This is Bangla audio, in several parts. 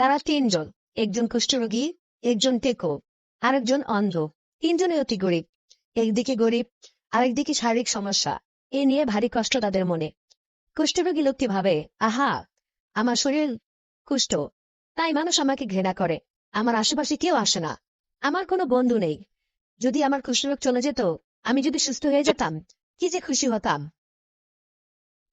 তারা তিনজন, একজন কুষ্ঠরোগী, একজন টেকো আরেকজন অন্ধ তিনজনে অতি গরিব, একদিকে গরিব, আরেকদিকে শারীরিক সমস্যা, এ নিয়ে ভারী কষ্ট তাদের মনে। কুষ্ঠরোগী লোকটি ভাবে, আহা, আমার শরীর কুষ্ঠ, তাই মানুষ আমাকে ঘৃণা করে, আমার আশেপাশে কেউ আসে না, আমার কোনো বন্ধু নেই, যদি আমার কুষ্ঠরোগ চলে যেত, আমি যদি সুস্থ হয়ে যেতাম, কি যে খুশি হতাম।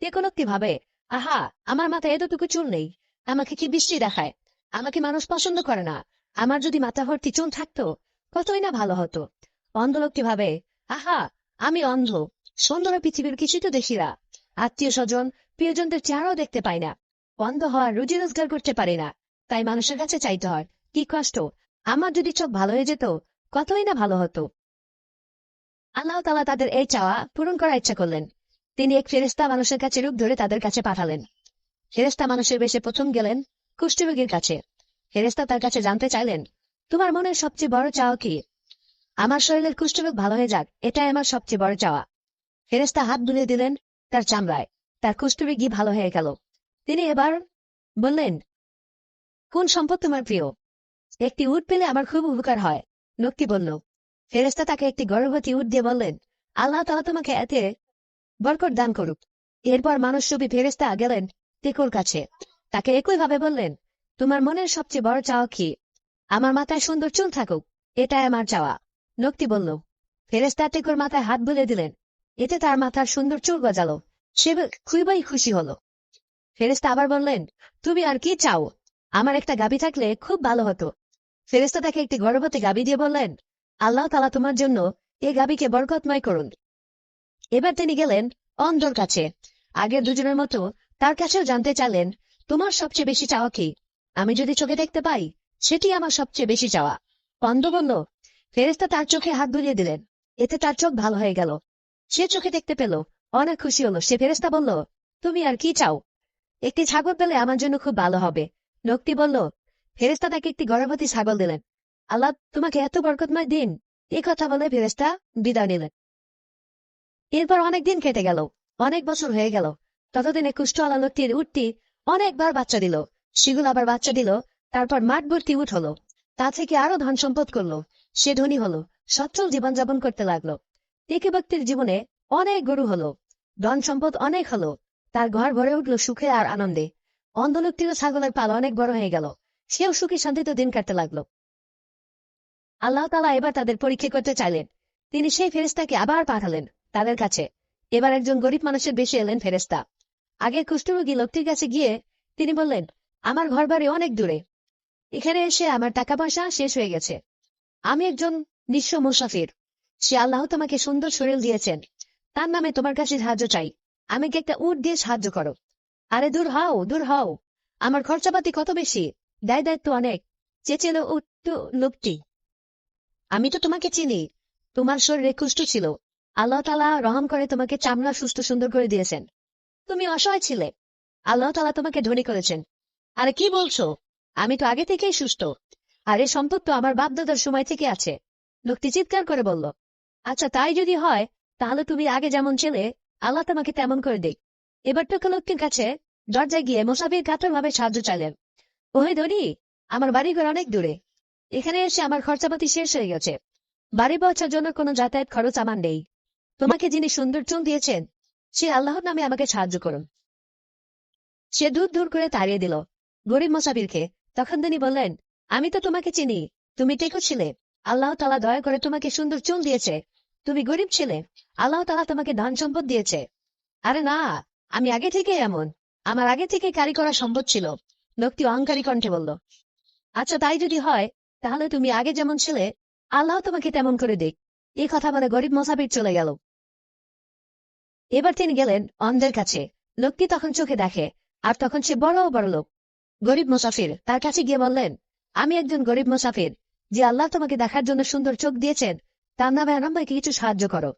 টেকো লোকটি ভাবে, আহা, আমার মাথায় এতটুকু চুল নেই, আমাকে কি বৃষ্টি দেখায় আমাকে মানুষ পছন্দ করে না। আমার যদি মাথা ভর্তি থাকতো, কতই না ভালো হতো। অন্ধ লোকটি ভাবে, আহা, আমি অন্ধ। সুন্দর পৃথিবীর কিছু তো দেখি না। আত্মীয় স্বজন, প্রিয়জনদের চেহারাও দেখতে পাই না। অন্ধ হওয়ার রুজি রোজগার করতে পারি না। তাই মানুষের কাছে চাইতে হয়, কি কষ্ট? আমার যদি চোখ ভালো হয়ে যেত, কতই না ভালো হতো? আল্লাহ তালা তাদের এই চাওয়া পূরণ করার ইচ্ছা করলেন। তিনি এক ফেরেস্তা মানুষের কাছে রূপ ধরে তাদের কাছে পাঠালেন। ফেরেস্তা মানুষের বেশে প্রথম গেলেন কুষ্ঠরোগীর কাছে। ফেরেস্তা তার কাছে জানতে চাইলেন, তোমার মনের সবচেয়ে বড় চাওয়া কি? আমার শরীরের কুষ্ঠরোগ ভালো হয়ে যাক, এটাই আমার সবচেয়ে বড় চাওয়া। ফেরেস্তা হাত বুলিয়ে দিলেন তার চামড়ায়। তার কুষ্ঠরোগী ভালো হয়ে গেল। তিনি এবার বললেন, কোন সম্পদ তোমার প্রিয়? একটি উট পেলে আমার খুব উপকার হয়, লোকটি বলল। ফেরেস্তা তাকে একটি গর্ভবতী উট দিয়ে বললেন, আল্লাহ তালা তোমাকে এতে বরকট দান করুক। এরপর মানুষরূপী ফেরেস্তা গেলেন টেকোর কাছে। তাকে একইভাবে বললেন, তোমার মনের সবচেয়ে বড় চাওয়া কি? আমার মাথায় সুন্দর চুল থাকুক, এটাই আমার চাওয়া। লোকটি বলল। ফেরেস্তা টেকোর মাথায় হাত বুলে দিলেন। এতে তার মাথার সুন্দর চুল গজালো। সে খুবই খুশি হলো। ফেরেস্তা আবার বললেন, তুমি আর কি চাও? আমার একটা গাবি থাকলে খুব ভালো হতো। ফেরেস্তা তাকে একটি গর্ভবতী গাবি দিয়ে বললেন, আল্লাহ তালা তোমার জন্য এই গাবিকে বরকতময় করুন। এবার তিনি গেলেন অন্ধর কাছে। আগের দুজনের মতো তার কাছেও জানতে চাইলেন তোমার সবচেয়ে বেশি চাওয়া কি? আমি যদি চোখে দেখতে পাই, সেটি আমার সবচেয়ে বেশি চাওয়া। অন্ধ বলল ফেরেস্তা তার চোখে হাত বুলিয়ে দিলেন। এতে তার চোখ ভালো হয়ে গেল। সে চোখে দেখতে পেল, অনেক খুশি হলো। সে ফেরেস্তা বলল, তুমি আর কি চাও? একটি ছাগল পেলে আমার জন্য খুব ভালো হবে। লোকটি বলল ফেরেস্তা তাকে একটি গর্ভবতী ছাগল দিলেন। আল্লাহ তোমাকে এত বরকতময় দিন এই কথা বলে ফেরেস্তা বিদায় নিলেন। এরপর অনেক দিন কেটে গেল, অনেক বছর হয়ে গেল। ততদিনে কুষ্ঠওয়ালা লোকটির উটটি অনেকবার বাচ্চা দিল সেগুলো আবার বাচ্চা দিল, তারপর মাঠ ভর্তি উঠ হলো, তা থেকে আরও ধন সম্পদ করল, সে ধনী হলো, সচ্ছল জীবনযাপন করতে লাগল। টেকে ব্যক্তির জীবনে অনেক গরু হলো, ধন সম্পদ অনেক হলো, তার ঘর ভরে উঠল সুখে আর আনন্দে। অন্ধ লোকটিরও ছাগলের পাল অনেক বড় হয়ে গেল, সেও সুখী শান্তিতে দিন কাটতে লাগল। আল্লাহ তালা এবার তাদের পরীক্ষা করতে চাইলেন। তিনি সেই ফেরেস্তাকে আবার পাঠালেন তাদের কাছে। এবার একজন গরিব মানুষের বেশি এলেন ফেরেস্তা আগের কুষ্ঠরোগী লোকটির কাছে গিয়ে তিনি বললেন, আমার ঘর বাড়ি অনেক দূরে। এখানে এসে আমার টাকা পয়সা শেষ হয়ে গেছে। আমি একজন নিঃস্ব মুসাফির। সে আল্লাহ তোমাকে সুন্দর শরীর দিয়েছেন। তার নামে তোমার কাছে সাহায্য চাই। আমাকে একটা উট দিয়ে সাহায্য করো? আরে দূর হও দূর হও। আমার খরচাপাতি কত বেশি? দায় দায়িত্ব অনেক। চেয়েছিল উট লোকটি। আমি তো তোমাকে চিনি। তোমার শরীরে কুষ্ঠ ছিল। আল্লাহ তালা রহম করে তোমাকে চামড়া সুস্থ সুন্দর করে দিয়েছেন। তুমি অসহায় ছিলে। আল্লাহ তালা তোমাকে ধনী করেছেন। আরে কি বলছো? আমি তো আগে থেকেই সুস্থ। আর এই সম্পদ তো আমার বাপদাদার সময় থেকে আছে। লোকটি চিৎকার করে বলল আচ্ছা তাই যদি হয়, তাহলে তুমি আগে যেমন ছিলে, আল্লাহ তোমাকে তেমন করে দিক এবার তো লোকটির কাছে দরজায় গিয়ে মোসাফির কাতর ভাবে সাহায্য চাইলেন, ওহে ধনী, আমার বাড়িঘর অনেক দূরে। এখানে এসে আমার খরচাপাতি শেষ হয়ে গেছে। বাড়ি পৌঁছার জন্য কোনো যাতায়াত খরচ আমার নেই। তোমাকে যিনি সুন্দর চুন দিয়েছেন সে আল্লাহর নামে আমাকে সাহায্য করুন। সে দূর দূর করে তাড়িয়ে দিল। গরিব মোসাফিরকে তখন তিনি বললেন, আমি তো তোমাকে চিনি, তুমি টেকো ছিলে। আল্লাহ তালা দয়া করে তোমাকে সুন্দর চুল দিয়েছে। তুমি গরিব ছিলে, আল্লাহ তালা তোমাকে ধন সম্পদ দিয়েছে। আরে না, আমি আগে থেকে এমন। আমার আগে থেকে কারি করা সম্ভব ছিল। লোকটি অহংকারী কণ্ঠে বলল আচ্ছা তাই যদি হয়, তাহলে তুমি আগে যেমন ছিলে, আল্লাহ তোমাকে তেমন করে দিক। এই কথা বলে গরিব মোসাফির চলে গেল। এবার তিনি গেলেন অন্ধের কাছে। লোকটি তখন চোখে দেখে, আর তখন সে বড় বড় লোক গরিব মুসাফির, তার কাছে গিয়ে বললেন, আমি একজন গরিব মুসাফির, যে আল্লাহ তোমাকে দেখার জন্য সুন্দর চোখ দিয়েছেন, তার নামে আমাকে কিছু সাহায্য করো।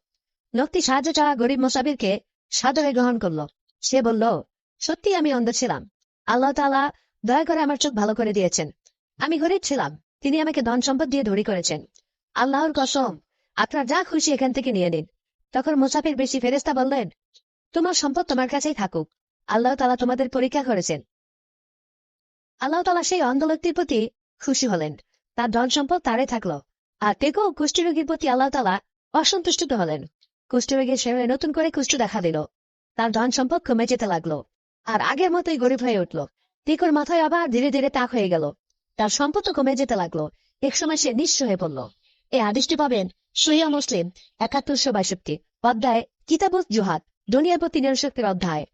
লোকটি সাহায্য চাওয়া গরিব মুসাফিরকে সাদরে গ্রহণ করল। সে বলল সত্যি আমি অন্ধ ছিলাম। আল্লাহ তালা দয়া করে আমার চোখ ভালো করে দিয়েছেন। আমি গরিব ছিলাম, তিনি আমাকে ধন সম্পদ দিয়ে ধরি করেছেন। আল্লাহর কসম, আপনার যা খুশি এখান থেকে নিয়ে নিন। তখন মুসাফির বেশি ফেরেস্তা বললেন, তোমার সম্পদ তোমার কাছেই থাকুক। আল্লাহ তালা তোমাদের পরীক্ষা করেছেন। আল্লাহ তালা সেই অন্ধ প্রতি খুশি হলেন। তার ধন সম্পদ তারে থাকল। আর টেকো কুষ্ঠরোগীর প্রতি আল্লাহ তালা অসন্তুষ্ট হলেন। কুষ্ঠরোগীর শরীরে নতুন করে কুষ্ঠ দেখা দিল। তার ধন সম্পদ কমে যেতে লাগল। আর আগের মতোই গরিব হয়ে উঠল। টেকোর মাথায় আবার ধীরে ধীরে তাক হয়ে গেল। তার সম্পদ কমে যেতে লাগল। এক সময় সে নিঃস্ব হয়ে পড়ল। এই আদেশটি পাবেন সহিয়া মুসলিম একাত্তরশো বাষট্টি অধ্যায় কিতাবুজ জুহাদ দুনিয়ার প্রতি নিরশক্তির অধ্যায়।